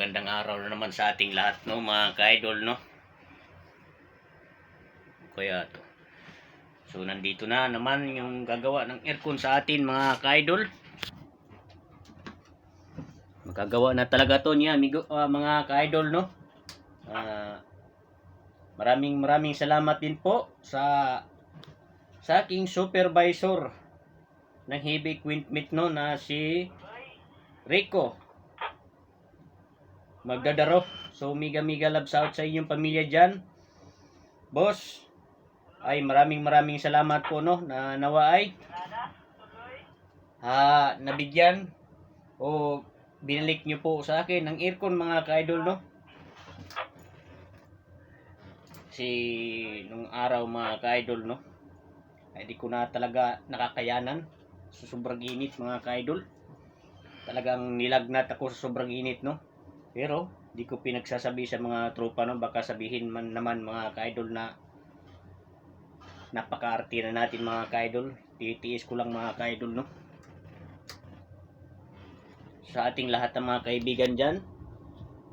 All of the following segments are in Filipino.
magandang araw na naman sa ating lahat, no, mga ka-idol, no? Kaya to. So, nandito na naman yung gagawa ng aircon sa atin, mga ka-idol. Magagawa na talaga to niya, amigo, ah, mga ka-idol, no? Ah, maraming maraming salamat din po sa sa aking supervisor ng heavy equipment no na si Rico magdadaro. So miga miga loves out sa inyong pamilya dyan. Boss ay maraming maraming salamat po no na nawa ay ha nabigyan o binalik nyo po sa akin ng aircon mga ka-idol no? Si nung araw mga ka-idol no ay di ko na talaga nakakayanan. Sa sobrang init mga ka-idol. Talagang nilagnat ako sa sobrang init no pero di ko pinagsasabi sa mga tropa no baka sabihin man naman mga ka-idol na napaka-arte na natin mga ka-idol. Titiis ko lang mga ka-idol no? Sa ating lahat ng mga kaibigan dyan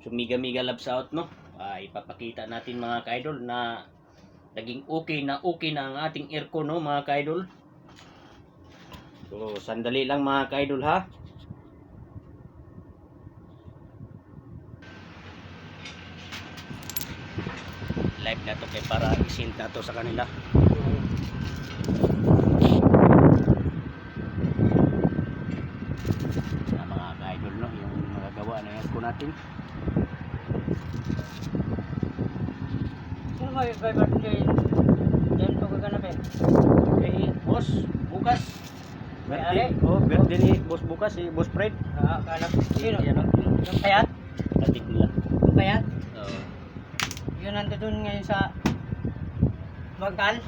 sumiga-miga loves out no? Ay ipapakita natin mga ka-idol na naging okay na okay na ang ating aircon no mga ka-idol? So sandali lang mga ka-idol ha live na to kay para isend na to sa kanila na mga ka-idol no yung magagawa na aircon natin Sino ba yung driver kay Diyan ko gaganapin? kay boss bukas birthday oh birthday ni boss bukas si boss Fred Ah, kanap. Sino? Yan, oh. Yung payat? katik nila Yung payat? Yun nandun ngayon sa Bangkal?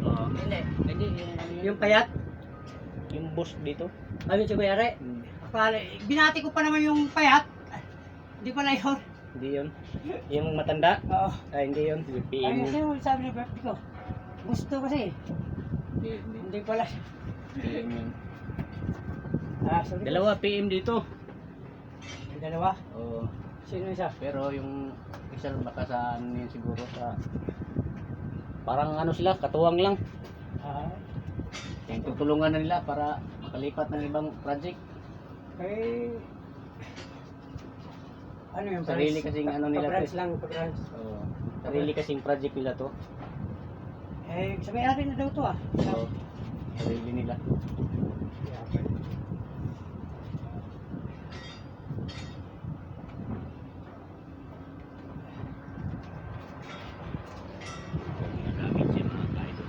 Oo. Hindi. Hindi, yung, Yung payat? yung boss dito. Ano si Kuya Re? Akala, binati ko pa naman yung payat. Hindi pala yun. Hindi yun. Yung matanda? Oo. Ay, hindi yun. Yung Ay, kasi yun. yung sabi ni birthday ko. Gusto kasi. Hindi, hindi. Hindi pala. PM yun. Ah, ko. Dalawa PM dito. Yung dalawa? Oo. Sino isa? Pero yung isa baka sa ano yun siguro sa parang ano sila, katuwang lang. Ah, Yung tutulungan na nila para makalipat ng ibang project. kay... Ano yung Sarili kasing ano nila to Pag-branch eh. lang, pag-branch. Oo. Sarili kasing project nila to. Eh, sabi natin na daw to ah. Oo. Sarili nila. Nagamit siya mga ka-idol.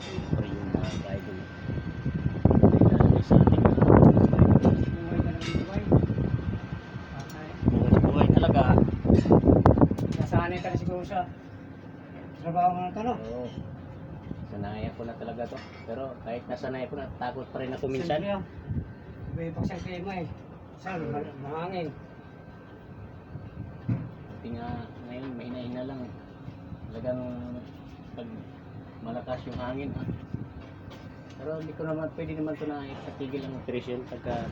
Siyempre yung mga ka-idol. Kailangan sa ating mga ka-idol. Buhay ka ng buhay. Okay. Buhay talaga. Nasanay ka na siguro sa trabaho mo na to, no? Oo. Sanayan ko na talaga to. Pero kahit nasanay ko na, takot pa rin ako minsan. Siyempre. Iba yung pagsang klima eh. Saan, ma- mahangin. Buti nga ngayon, may hina lang. Talagang pag malakas yung hangin. Ha? Pero hindi ko naman, pwede naman ito na ikatigil ang operation pagka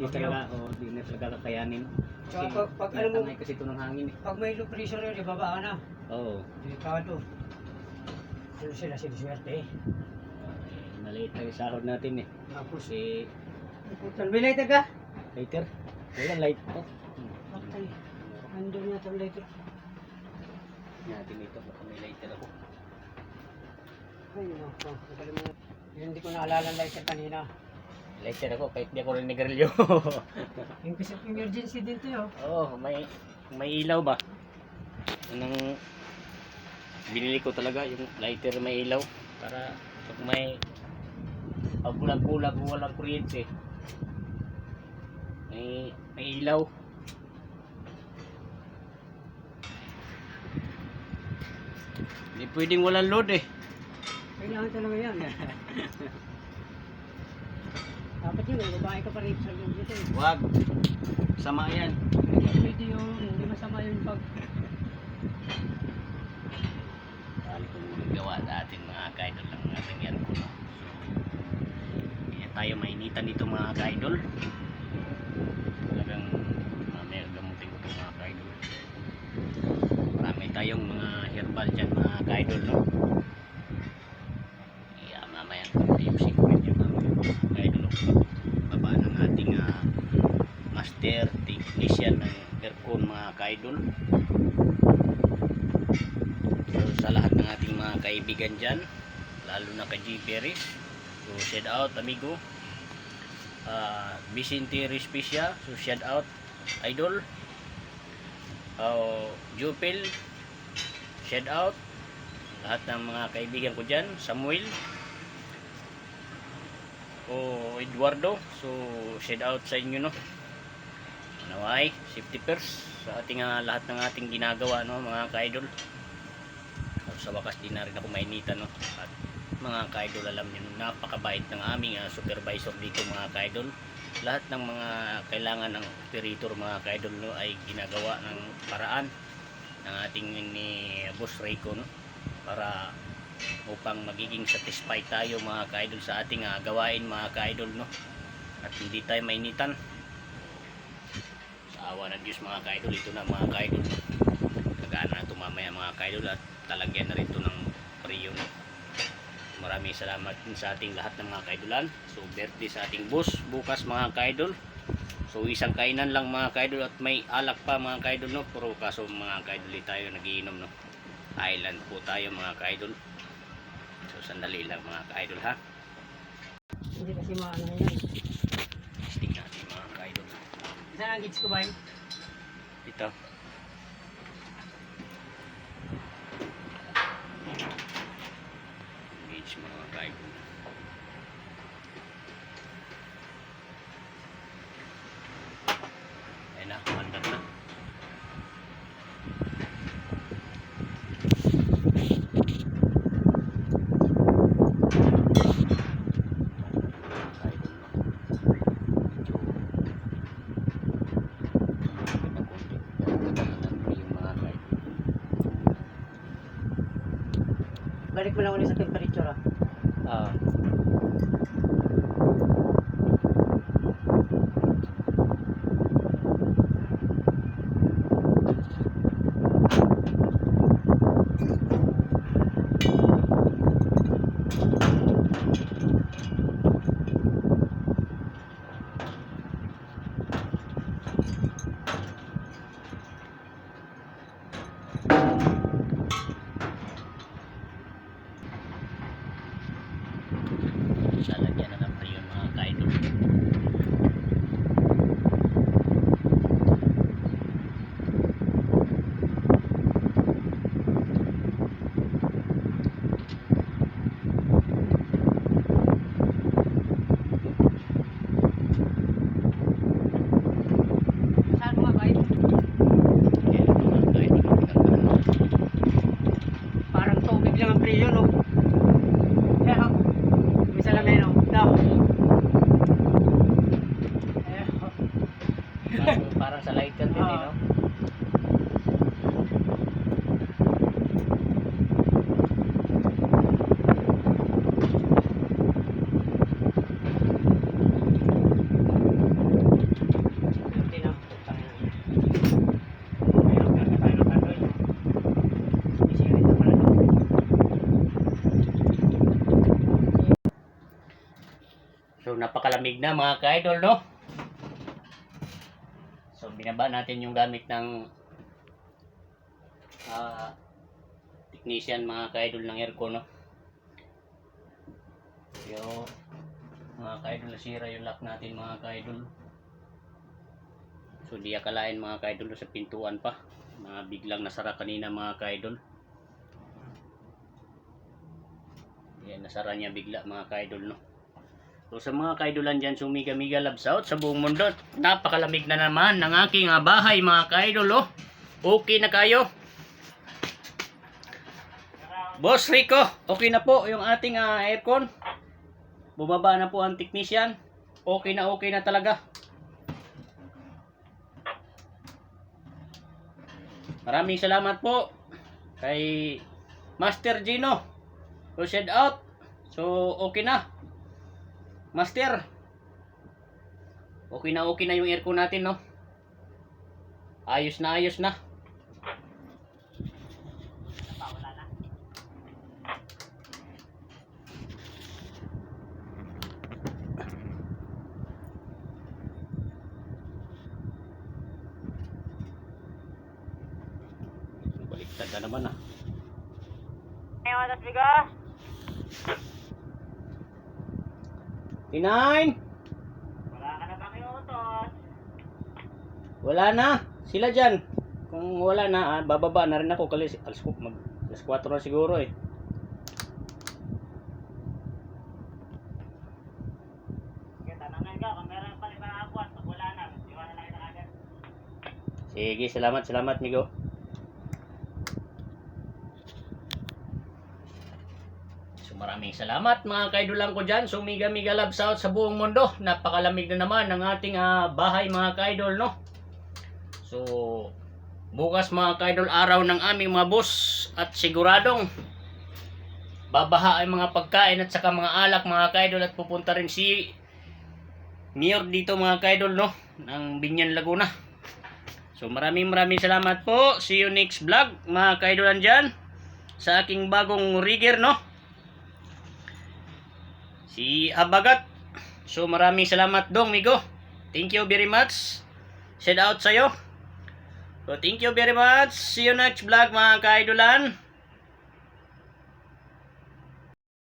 hindi talaga, o hindi na talaga kakayanin. Kasi Tsaka pag- pag alam mo- kasi ito ng hangin eh. Pag may low pressure yun, ibaba ka na. Oo. Delikado. Ano sila, siniswerte eh. Maliit lang yung sahod natin eh. Tapos, Si Putal, may lighter ka? later, wala light. Hmm. Patay. Nandun na itong lighter. Natin ito, baka may lighter ako. Ay. Yun, Hindi ko naalala ang lighter kanina. Lighter ako, kahit di ako rin nagrilyo. Yung kasi emergency din to yun. Oo, oh, may may ilaw ba? Anong binili ko talaga yung lighter may ilaw para pag may pag bulag-bulag walang kuryente may may ilaw hindi pwedeng walang load eh Kailangan talaga yan. Dapat yun, may babae ka pa rin sa loob dito. eh. Wag. Sama yan. Pwede yun, hindi masama yung pag... Dali kung gawa natin mga kaidol lang ng ating aircon. no? So, kaya tayo mainitan dito mga kaidol. Talagang ah, uh, may gamutin ko mga kaidol. Marami tayong mga herbal dyan. Kaidol. So, sa lahat ng ating mga kaibigan dyan, lalo na kay G. Perez, so shout out amigo. Uh, Vicente Respicia, so shout out idol. Uh, Jupil, shout out. Lahat ng mga kaibigan ko dyan, Samuel, o Eduardo. So, shout out sa inyo, no? Naway, safety first sa ating ah, lahat ng ating ginagawa, no, mga ka-idol. Sa wakas, di na rin ako mainitan, no? At mga ka-idol, alam niyo, napakabait ng aming ah, supervisor dito, mga ka-idol. Lahat ng mga kailangan ng operator, mga ka-idol, no, ay ginagawa ng paraan ng ating ni Boss Rico, no? Para upang magiging satisfied tayo mga ka-idol sa ating ah, gawain mga ka-idol no at hindi tayo mainitan awa ng Diyos mga ka-idol. Ito na mga ka-idol. Kagaan na ito mamaya mga ka-idol at talagyan na rin ito ng priyo no maraming salamat sa ating lahat ng mga ka-idolan. So birthday sa ating boss bukas mga ka-idol. So isang kainan lang mga ka-idol at may alak pa mga ka-idol no? Pero kaso mga ka-idol tayo nagiinom no? Island po tayo mga ka-idol. So sandali lang mga ka-idol ha. Hindi kasi maano yan. Testing natin mga ka-idol. Saan ang gauge ko ba yun? Dito. Gauge mga ka-idol. Ayan na, mandat na. Balik mo lang ulit sa temperature ah. Ah. Lalagyan na lang pa yun mga ka-idol. Saan mga kain? Yan ang mga ka-idol ang pinagkano. Parang tubig lang ang priyo no. Pero, may salamin no. No. Eh, oh. Parang, parang sa lighter din eh, no? Hindi na. Tangina. Ayun, kakatayo ng katoy. Isirit na pala no. So napakalamig na mga ka-idol, no? So binaba natin yung gamit ng ah, technician mga ka-idol ng aircon, no? Yung mga ka-idol nasira yung lock natin mga ka-idol. So di akalain mga ka-idol sa pintuan pa. Mga biglang nasara kanina mga ka-idol. Yan, nasara niya bigla mga ka-idol, no? So sa mga kaidolan dyan, sumiga-miga loves out sa buong mundo. Napakalamig na naman ng aking ah, bahay mga kaidol. Oh. Okay na kayo. Boss Rico, okay na po yung ating ah, aircon. Bumaba na po ang technician. Okay na okay na talaga. Maraming salamat po kay Master Gino. So shout out. So okay na. Master, okay na okay na yung aircon natin, no? Ayos na, ayos na. Baliktad na naman, ah. Ngayon, tas bigas. Tinain! Wala ka na bang iutos? Wala na. Sila dyan. Kung wala na, ah, bababa na rin ako. Kalis, alas, mag, alas 4 na siguro eh. Sige, tanangan ka. Kung meron pa ibang abuat, pag wala na, iwanan na kita agad. Sige, salamat, salamat, Migo. So maraming salamat mga kaidolan ko dyan. So miga miga love out sa buong mundo. Napakalamig na naman ng ating ah, bahay mga kaidol, no? So bukas mga kaidol araw ng aming mga boss at siguradong babaha ang mga pagkain at saka mga alak mga kaidol at pupunta rin si Mayor dito mga kaidol, no? Ng Binyan Laguna. So maraming maraming salamat po. See you next vlog mga kaidolan dyan. Sa aking bagong rigger no. Si Abagat. So maraming salamat dong migo. Thank you very much. Shout out sa'yo. So thank you very much. See you next vlog mga kaidolan.